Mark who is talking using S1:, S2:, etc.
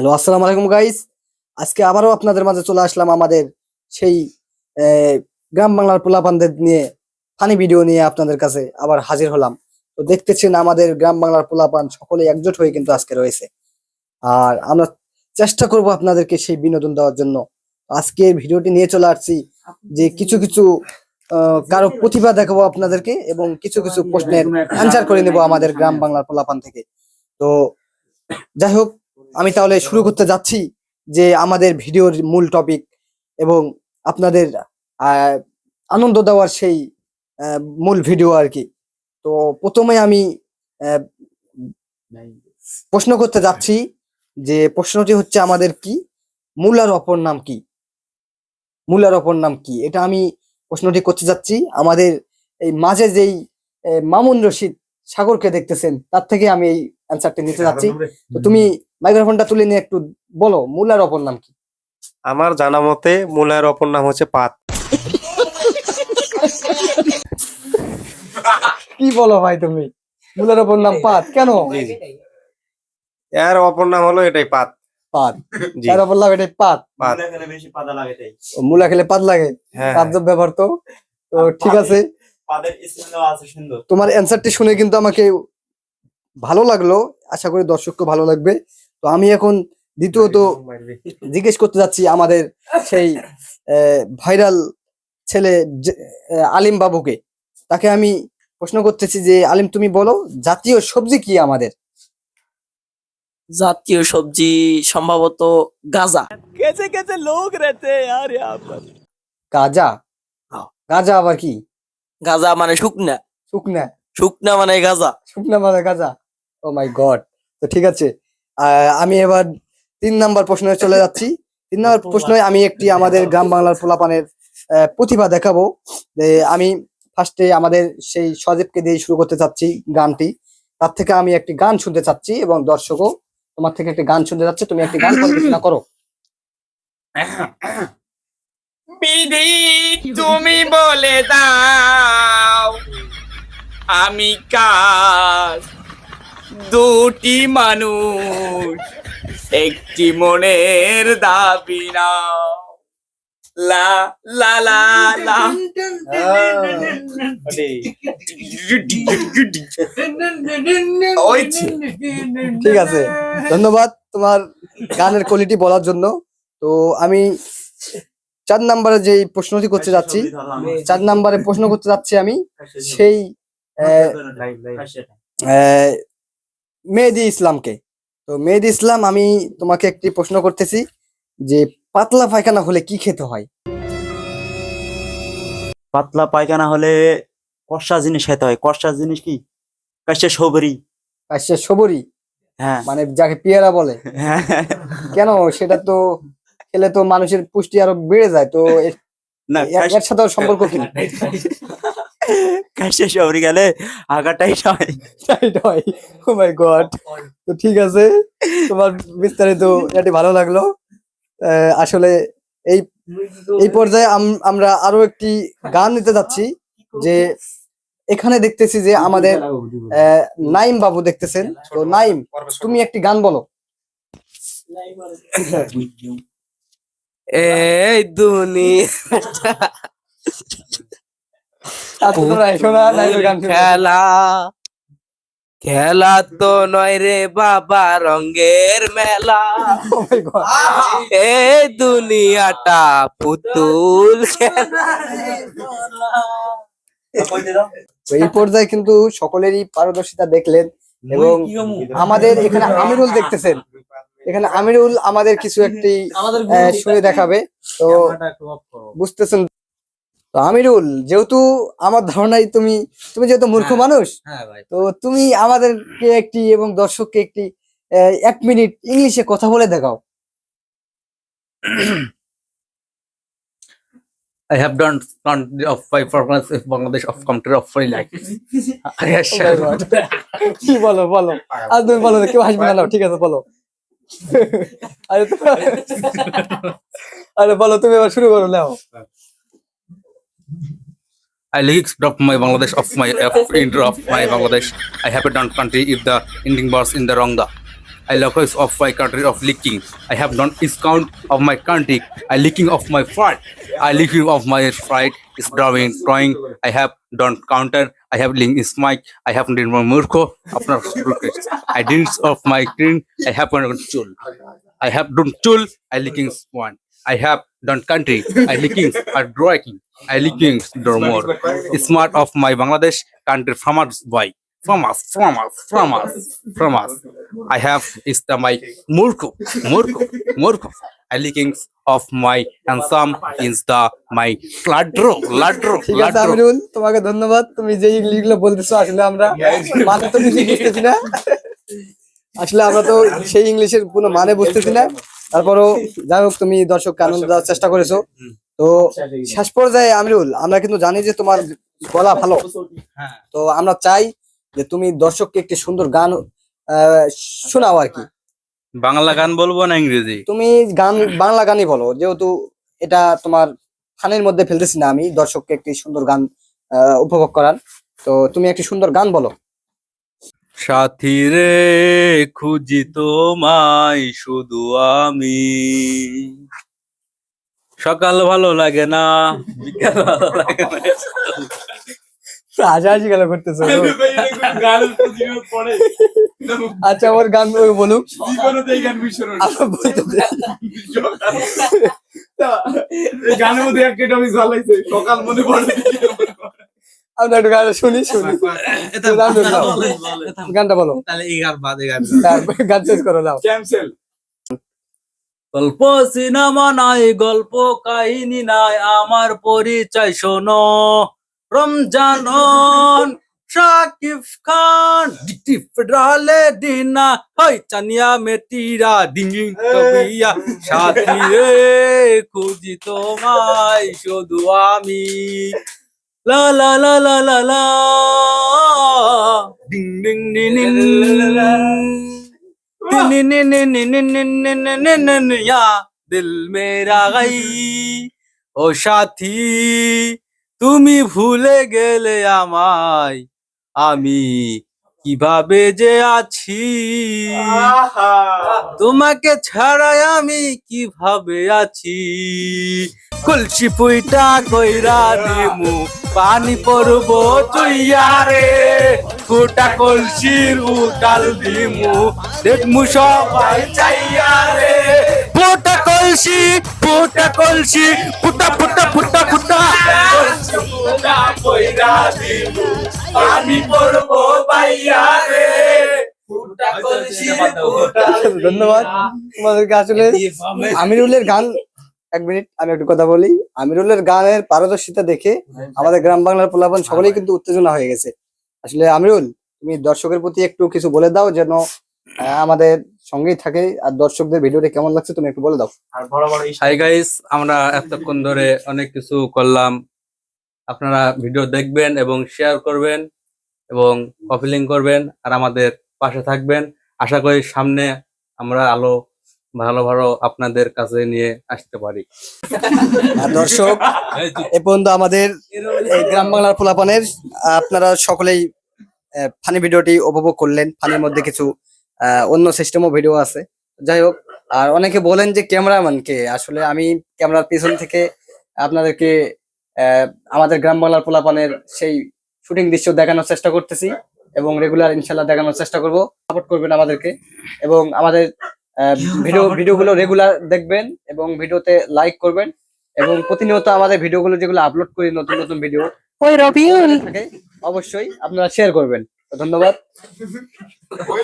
S1: Hello, আসসালামু আলাইকুম guys আজকে আবারও আপনাদের মাঝে চলে আসলাম আমাদের সেই গ্রাম বাংলার পোলাপানদের নিয়ে ফানি ভিডিও নিয়ে আপনাদের কাছে আবার হাজির হলাম। তো দেখতেছেন আমাদের গ্রাম বাংলার পোলাপান সকলে একজোট হয়ে কিন্তু আজকে রয়েছে। আর আমরা চেষ্টা করব আপনাদেরকে সেই বিনোদন দেওয়ার জন্য। আজকে ভিডিওটি নিয়ে চলে আসছি যে কিছু কিছু কারও প্রতিভা দেখাবো আপনাদেরকে এবং কিছু কিছু প্রশ্নের অ্যান্সার করে নেব আমাদের গ্রাম বাংলার পোলাপান থেকে। তো যাই হোক আমি তাহলে শুরু করতে যাচ্ছি যে আমাদের ভিডিওর মূল টপিক এবং আপনাদের আনন্দ দেওয়ার সেই মূল ভিডিও আর কি। তো প্রথমে আমি প্রশ্ন করতে যাচ্ছি যে প্রশ্নটি হচ্ছে আমাদের কি? মূলার অপর নাম কি? মূলার অপর নাম কি? এটা আমি প্রশ্নটি করতে যাচ্ছি। আমাদের এই মাঝে যেই মামুন রশিদ সাগরকে দেখতেছেন তার থেকে আমি এই অ্যান্সারটি নিতে যাচ্ছি। তো তুমি মাইক্রোফোনটা তুলে নিয়ে একটু বলো মূলার অপর নাম কি?
S2: আমার জানা মতে মূলার অপর নাম হচ্ছে পাত।
S1: কি বলো ভাই তুমি? মূলার অপর নাম পাত কেন।
S2: এর অপর নাম হলো এটাই পাত।
S1: পাত।
S2: জি।
S1: তার অপর নাম এটাই পাত।
S2: পাত।
S3: বেশি পাতা লাগে তাই।
S1: মূলা খেলে পাত লাগে?
S2: হ্যাঁ
S1: তাজ্জব ব্যাপার তো। তো ঠিক আছে।
S3: পাদের স্মেলও আছে সুন্দর।
S1: তোমার অ্যান্সারটি শুনে কিন্তু আমাকে ভালো লাগল। আশা করি দর্শককে ভালো লাগবে। তো আমি এখন দ্বিতীয়ত জিজ্ঞেস করতে যাচ্ছি আমাদের সেই ভাইরাল ছেলে যে- আলিম বাবুকে। তাকে আমি প্রশ্ন করতেছি যে আলিম তুমি বলো জাতীয় সবজি কি আমাদের?
S4: জাতীয় সবজি সম্ভবত গাজা।
S1: গাজা? গাজা আবার কি?
S4: গাজা মানে শুকনা।
S1: শুকনা?
S4: শুকনা মানে গাজা।
S1: শুকনা মানে গাজা? ও মাই গড তো ঠিক আছে। আমি এবার তিন নাম্বার প্রশ্নে চলে যাচ্ছি। তিন নাম্বার প্রশ্নে আমি একটি আমাদের গ্রাম বাংলার পোলাপানের আহ, প্রতিভা দেখাবো। যে আমি ফার্স্টে আমাদের সেই সজীবকে দিয়ে শুরু করতে চাচ্ছি গানটি। তার থেকে আমি একটি গান শুনতে চাচ্ছি এবং দর্শকও তোমার থেকে একটি গান শুনতে যাচ্ছে তুমি একটি গান পরিবেশনা করো।
S5: বিধি তুমি বলে দাও আমি কার দুটি মানুষ একটি মনের দাবি না লা লা লা লা।
S1: ঠিক আছে। ধন্যবাদ তোমার গানের কোয়ালিটি বলার জন্য। তো আমি চার নাম্বারে যে প্রশ্নটি করতে যাচ্ছি চার নাম্বারে প্রশ্ন করতে যাচ্ছি আমি। সেই মেহেদি ইসলামকে। তো মেহেদি ইসলাম আমি তোমাকে একটি প্রশ্ন করতেছি যে পাতলা পায়খানা হলে কি খেতে হয়?
S6: পাতলা পায়খানা হলে কষা জিনিস খেতে হয়। কষা জিনিস কি? কাশে সবরি।
S1: কাশিয়া সবরি?
S6: হ্যাঁ।
S1: মানে যাকে পেয়ারা বলে। কেন? সেটা তো খেলে তো মানুষের পুষ্টি আরও বেড়ে যায়। তো
S6: না
S1: এর সাথে সম্পর্ক কি?
S6: কাশে সবরি গেলে আগাটাই হয়
S1: রাইট হয় ও মাই গড তো ঠিক আছে। তোমার বিস্তারিত এটি ভালো লাগল। আসলে এই এই পর্যায়ে আম- আমরা আরও একটি গান নিতে যাচ্ছি যে এখানে দেখতেছি যে আমাদের আহ, নাইম বাবু দেখতেছেন। তো নাইম তুমি একটি গান বলো।
S4: এই দুনিয়া খেলা খেলা তো নয় রে বাবা রঙের মেলা।
S1: Oh.
S4: এই দুনিয়াটা পুতুল
S1: এই পর্যায়ে কিন্তু সকলেরই পারদর্শিতা দেখলেন এবং আমাদের এখানে আমিরুল দেখতেছেন। এখানে আমিরুল আমাদের কিছু একটি শুনে দেখাবে। তো বুঝতেছেন তো আমিরুল যেহেতু আমার ধারণাই তুমি তুমি যেহেতু মূর্খ মানুষ
S4: হ্যাঁ ভাই।
S1: তো তুমি আমাদেরকে একটি এবং দর্শককে একটি এক মিনিট ইংলিশে কথা বলে দেখাও।
S7: I have done country of five performance of Bangladesh of country of free life.
S1: কি বলো বলো? আর তুমি বলো কেউ হাসবে না ঠিক আছে বলো। আরে আরে বলো তুমি এবার শুরু করো নাও।
S7: I lyrics of my Bangladesh of my of intro of my Bangladesh. I have done country if the ending bars in the wrong. I love of my country of licking. I have not discount of my country. I licking of my fart. I licking of my fright is drawing, drawing. I have done counter. I have link is mic. I have done my murko. I didn't of my green. I have one chul. I have done chul. I licking one. I have done country. I licking a drawing. I licking do more. Smart of my Bangladesh country from us boy. From us, from us, from us, from us. I have is the my Murko, Murko, Murko. I licking of my handsome is the my ladro, ladro, ladro.
S1: তোমাকে ধন্যবাদ তুমি যে ইংলিশগুলো বলতেছো আসলে আমরা মানে তো কিছু বুঝতেছি না আসলে আমরা তো সেই ইংলিশের কোনো মানে বুঝতেছি না তারপরও যাই হোক তুমি দর্শককে আনন্দ দেওয়ার চেষ্টা করেছ। তো শেষ পর্যায়ে আমিরুল আমরা কিন্তু জানি যে তোমার গলা ভালো।
S7: হ্যাঁ।
S1: তো আমরা চাই যে তুমি দর্শককে একটি সুন্দর গান আহ, শোনাও আর কি।
S7: বাংলা গান বলব না ইংরেজি?
S1: তুমি গান বাংলা গানই বলো। যেহেতু এটা তোমার ফানের মধ্যে ফেলতেছি না আমি দর্শককে একটি সুন্দর গান আহ, উপভোগ করার। তো তুমি একটি সুন্দর গান বলো।
S7: সাথী রে খুঁজি তোমায় শুধু আমি। সকাল ভালো লাগে না বিকাল ভালো লাগে না।
S1: গেল করতেছো?
S5: পড়ে
S1: আচ্ছা আমার গান বলুক
S5: গান গানের মধ্যে একটা টপিক ভালো লাগছে সকাল মনে পড়ে।
S1: আমরা একটু গান শুনি শুনি গানটা বলো
S7: গান বাদে গান
S1: তারপর গান শেষ করো দাও
S5: ক্যান্সেল
S7: গল্প সিনেমা নাই গল্প কাহিনী নাই আমার পরিচয় শোনো রমজান শাকিব খান ডিনা হয় চানিয়া মেটিরা ডিঙ্গি কবিয়া সাথী রে খুঁজি তোমায় শুধু আমি La la la la la la. Ding ding ding ding. या दिल मेरा गई ও সাথী তুমি ভুলে গেলে আমায় আমি কীভাবে যে আছি তোমাকে ছাড়াই আমি কীভাবে আছি কলসি পুইটা কইরা দিমু পানি পড়ব তুইয়া রে গোটা কলসির উতাল দিমু দেখমু সবাই চাইয়া রে। পোটা কলসি পোটা কলসি ফুটা ফুটা ফুটা ফুটা। পানি পড়ব পাইয়া রে। ফুটা কলসি
S1: ধন্যবাদ। তোমাদেরকে আসলে আমিরুলের গান এক মিনিট আমি একটু কথা বলি। আমিরুলের গানের পারদর্শিতা দেখে আমাদের গ্রাম বাংলার পোলাপন সকলেই কিন্তু উত্তেজনা হয়ে গেছে। আসলে আমিরুল তুমি দর্শকের প্রতি একটু কিছু বলে দাও যেন আহ, আমাদের সঙ্গেই থাকে। আর দর্শকদের ভিডিওটা কেমন লাগছে তুমি একটু বলে দাও।
S3: আর বড় বড়
S7: হাই গাইস আমরা এতক্ষণ ধরে অনেক কিছু করলাম। আপনারা ভিডিও দেখবেন এবং শেয়ার করবেন এবং কপিলিং করবেন আর আমাদের পাশে থাকবেন। আশা করি সামনে আমরা আলো ভালো ভালো আপনাদের কাছে নিয়ে আসতে পারি।
S1: দর্শক, এ পর্যন্ত আমাদের এই গ্রাম বাংলার পোলাপানের আপনারা সকলেই ফানি ভিডিওটি উপভোগ করলেন। ফানির মধ্যে কিছু অন্য সিস্টেমও ভিডিও আছে। যাই হোক, আর অনেকে বলেন যে ক্যামেরাম্যান কে আসলে আমি ক্যামেরার পিছন থেকে আপনাদেরকে আমাদের গ্রাম বাংলার পোলাপানের সেই শুটিং দৃশ্য দেখানোর চেষ্টা করতেছি এবং রেগুলার ইনশাল্লাহ দেখানোর চেষ্টা করব। সাপোর্ট করবেন আমাদেরকে এবং আমাদের ভিডিও ভিডিওগুলো রেগুলার দেখবেন এবং ভিডিওতে লাইক করবেন এবং প্রতিনিয়ত আমাদের ভিডিওগুলো যেগুলো আপলোড করি নতুন নতুন ভিডিও ওই রবিউল। থাকে অবশ্যই আপনারা শেয়ার করবেন। ধন্যবাদ।